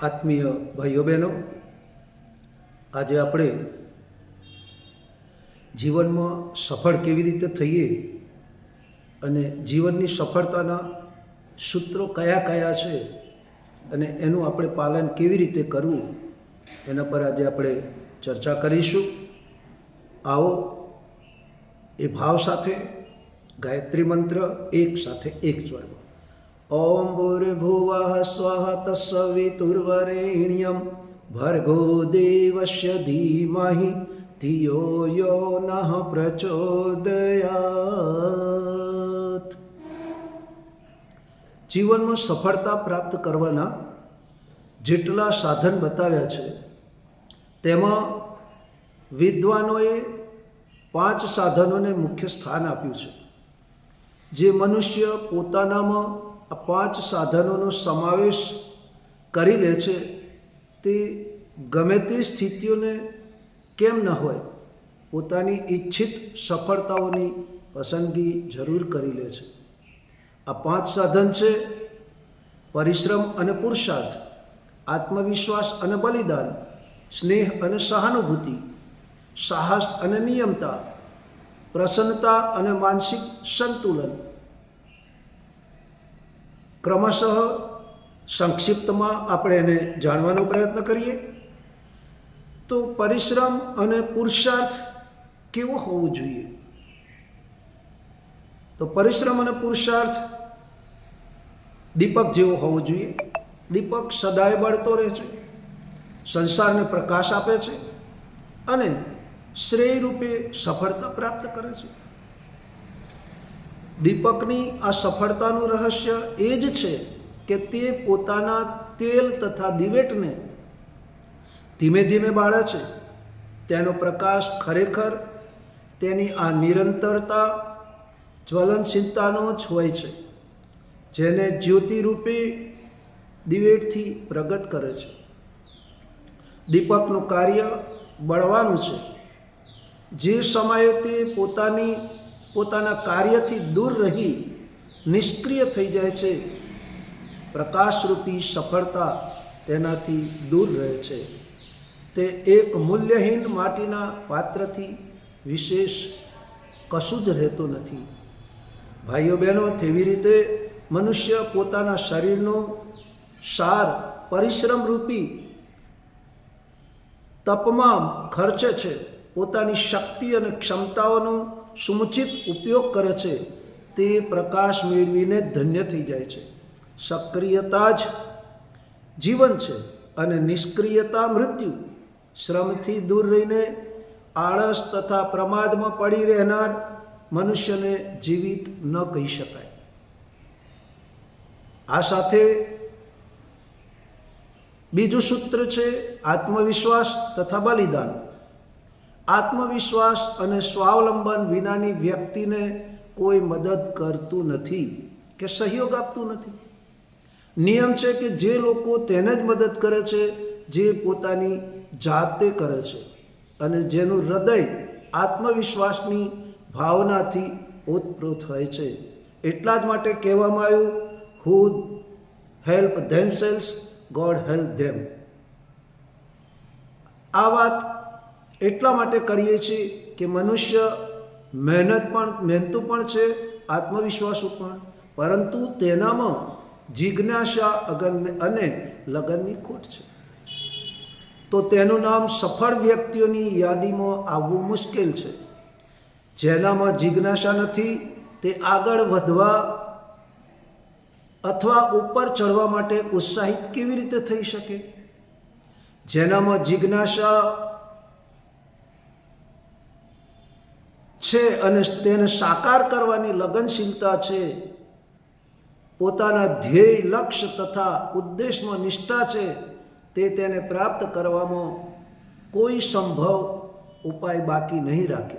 આત્મીય ભાઈઓ બહેનો, આજે આપણે જીવનમાં સફળ કેવી રીતે થઈએ અને જીવનની સફળતાના સૂત્રો કયા કયા છે અને એનું આપણે પાલન કેવી રીતે કરવું, એના પર આજે આપણે ચર્ચા કરીશું. આવો એ ભાવ સાથે, ગાયત્રી મંત્ર એક સાથે એક સ્વરમાં ઓમ ભૂર્ભુવઃ स्वः તસ્સવિતુર્વરેણ્યમ भर्गो देवस्य धीमहि धियो यो नः પ્રચોદયાત. જીવનમાં સફળતા પ્રાપ્ત કરવાના જેટલા સાધન બતાવ્યા છે, તેમાં વિદ્વાનોએ પાંચ સાધનોને મુખ્ય સ્થાન આપ્યું છે. જે મનુષ્ય પોતાનામાં આ પાંચ સાધનોનો સમાવેશ કરી લે છે. તે ગમે તે સ્થિતિઓને કેમ ન હોય, પોતાની ઈચ્છિત સફળતાઓની પસંદગી જરૂર કરી લે છે. આ પાંચ સાધન છે પરિશ્રમ અને પુરુષાર્થ, આત્મવિશ્વાસ અને બલિદાન, સ્નેહ અને સહાનુભૂતિ, સાહસ અને નિયમતા, પ્રસન્નતા અને માનસિક સંતુલન ક્રમશઃ સંક્ષિપ્તમાં આપણે એને જાણવાનો પ્રયત્ન કરીએ. તો પરિશ્રમ અને પુરુષાર્થ કેવો હોવો જોઈએ? તો પરિશ્રમ અને પુરુષાર્થ દીપક જેવો હોવો જોઈએ. દીપક સદાય બળતો રહે છે, સંસારને પ્રકાશ આપે છે અને શ્રેય રૂપે સફળતા પ્રાપ્ત કરે છે. દીપકની આ સફળતાનું રહસ્ય એ જ છે કે તે પોતાના તેલ તથા દિવેટને ધીમે ધીમે બાળે છે. તેનો પ્રકાશ ખરેખર તેની આ નિરંતરતા, જ્વલનશીલતાનો જ હોય છે, જેને જ્યોતિરૂપી દિવેટથી પ્રગટ કરે છે. દીપકનું કાર્ય બળવાનું છે. જે સમયે તે પોતાની પોતાના કાર્યથી દૂર રહી નિષ્ક્રિય થઈ જાય છે. પ્રકાશરૂપી સફળતા તેનાથી દૂર રહે છે. તે એક મૂલ્યહીન માટીના પાત્રથી વિશેષ કશું જ રહેતું નથી. ભાઈઓ બહેનો તેવી રીતે મનુષ્ય પોતાના શરીરનો સાર પરિશ્રમરૂપી તપમાં ખર્ચે છે. પોતાની શક્તિ અને ક્ષમતાઓનો સુમુચિત ઉપયોગ કરે છે, તે પ્રકાશ મેળવીને ધન્ય થઈ જાય છે. સક્રિયતા જ જીવન છે અને નિષ્ક્રિયતા મૃત્યુ. શ્રમથી દૂર રહીને આળસ તથા પ્રમાદમાં પડી રહેનાર મનુષ્યને જીવિત ન કહી શકાય. આ સાથે બીજું સૂત્ર છે આત્મવિશ્વાસ તથા બલિદાન. આત્મવિશ્વાસ અને સ્વાવલંબન વિનાની વ્યક્તિને કોઈ મદદ કરતું નથી કે સહયોગ આપતું નથી. નિયમ છે કે જે લોકો તેને જ મદદ કરે છે, જે પોતાની જાતે કરે છે અને જેનું હૃદય આત્મવિશ્વાસની ભાવનાથી ઓતપ્રોત હોય છે. એટલા જ માટે કહેવામાં આવ્યું who help themselves God help them આ વાત એટલા માટે કરીએ છીએ કે મનુષ્ય મહેનત પણ, મહેનતું પણ છે, આત્મવિશ્વાસુ પણ. પરંતુ તેનામાં જિજ્ઞાસા અગન અને લગનની ખોટ છે. તો તેનું નામ સફળ વ્યક્તિઓની યાદીમાં આવવું મુશ્કેલ છે. જેનામાં જિજ્ઞાસા નથી, તે આગળ વધવા અથવા ઉપર ચડવા માટે ઉત્સાહિત કેવી રીતે થઈ શકે? જેનામાં જિજ્ઞાસા છે અને તેને સાકાર કરવાની લગનશીલતા છે. પોતાના ધ્યેય, લક્ષ્ય તથા ઉદ્દેશમાં નિષ્ઠા છે તે તેને પ્રાપ્ત કરવામાં કોઈ સંભવ ઉપાય બાકી નહીં રાખે.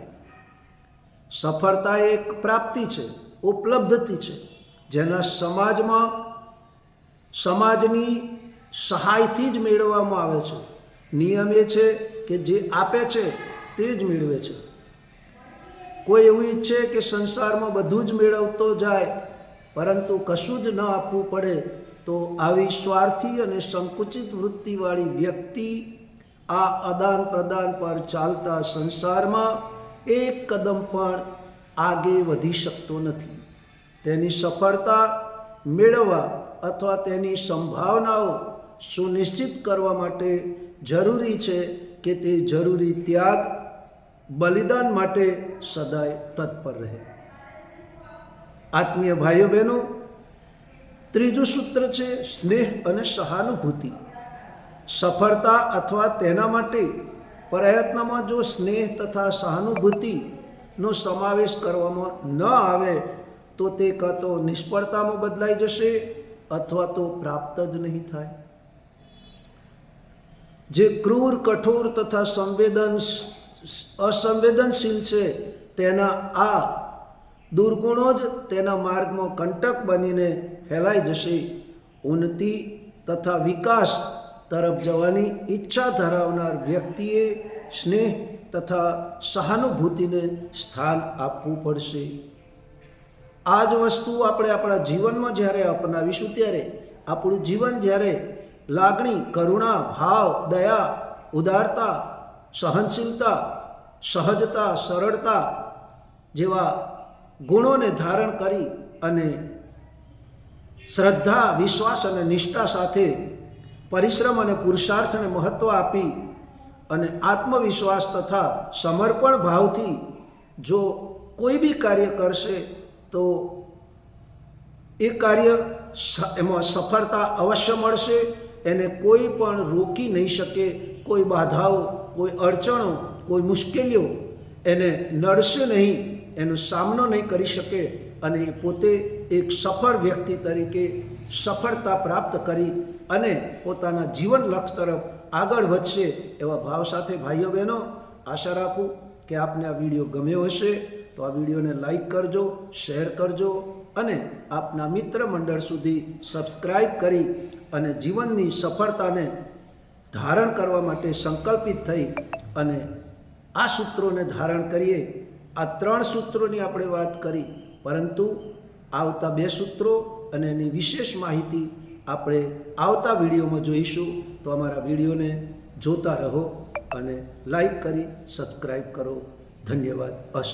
સફળતા એક પ્રાપ્તિ છે ઉપલબ્ધિ છે, જેના સમાજમાં સમાજની સહાયથી જ મેળવવામાં આવે છે. નિયમ એ છે કે જે આપે છે તે જ મેળવે છે. કોઈ એવું ઈચ્છે કે સંસારમાં બધું જ મેળવતો જાય, પરંતુ કશું જ ન આપવું પડે, તો આવી સ્વાર્થી અને સંકુચિત વૃત્તિવાળી વ્યક્તિ આ આદાન પ્રદાન પર ચાલતા સંસારમાં એક કદમ પણ આગે વધી શકતો નથી. તેની સફળતા મેળવવા અથવા તેની સંભાવનાઓ સુનિશ્ચિત કરવા માટે જરૂરી છે કે તે જરૂરી ત્યાગ બલિદાન માટે સદાય તત્પર રહે. આત્મીય ભાઈઓ બહેનો, ત્રીજું સૂત્ર છે સ્નેહ અને સહાનુભૂતિ. સફળતા અથવા તેના માટે પ્રયત્નમાં જો સ્નેહ તથા સહાનુભૂતિનો સમાવેશ કરવામાં ન આવે, તો તે કાં તો નિષ્ફળતામાં બદલાઈ જશે અથવા તો પ્રાપ્ત જ નહીં થાય. જે ક્રૂર, કઠોર તથા સંવેદન અસંવેદનશીલ છે, તેના આ દુર્ગુણો જ તેના માર્ગમાં કંટક બનીને ફેલાઈ જશે. ઉન્નતિ તથા વિકાસ તરફ જવાની ઈચ્છા ધરાવનાર વ્યક્તિએ સ્નેહ તથા સહાનુભૂતિને સ્થાન આપવું પડશે. આ જ વસ્તુ આપણે આપણા જીવનમાં જ્યારે અપનાવીશું ત્યારે આપણું જીવન જ્યારે લાગણી, કરુણા, ભાવ, દયા, ઉદારતા સહનશીલતા, સહજતા, સરળતા જેવા ગુણોને ધારણ કરી અને શ્રદ્ધા, વિશ્વાસ અને નિષ્ઠા સાથે પરિશ્રમ અને પુરુષાર્થને મહત્ત્વ આપી અને આત્મવિશ્વાસ તથા સમર્પણ ભાવથી જો કોઈ બી કાર્ય કરશે તો એ કાર્ય એમાં સફળતા અવશ્ય મળશે. એને કોઈ પણ રોકી નહીં શકે, કોઈ બાધાઓ કોઈ અડચણો, કોઈ મુશ્કેલીઓ એને નડશે નહીં, એનો સામનો નહીં કરી શકે અને એ પોતે એક સફળ વ્યક્તિ તરીકે સફળતા પ્રાપ્ત કરી અને પોતાના જીવન લક્ષ્ય તરફ આગળ વધશે એવા ભાવ સાથે ભાઈઓ બહેનો, આશા રાખું કે આપને આ વીડિયો ગમ્યો હશે. તો આ વિડીયોને લાઈક કરજો, શેર કરજો અને આપના મિત્ર મંડળ સુધી સબસ્ક્રાઈબ કરી અને જીવનની સફળતાને ધારણ કરવા માટે સંકલ્પિત થઈ અને આ સૂત્રોને ધારણ કરીએ. આ ત્રણ સૂત્રોની આપણે વાત કરી, પરંતુ આવતા બે સૂત્રો અને એની વિશેષ માહિતી આપણે આવતા વિડીયોમાં જોઈશું. તો અમારા વિડીયોને જોતા રહો અને લાઈક કરી સબસ્ક્રાઈબ કરો. ધન્યવાદ. અસ્તુ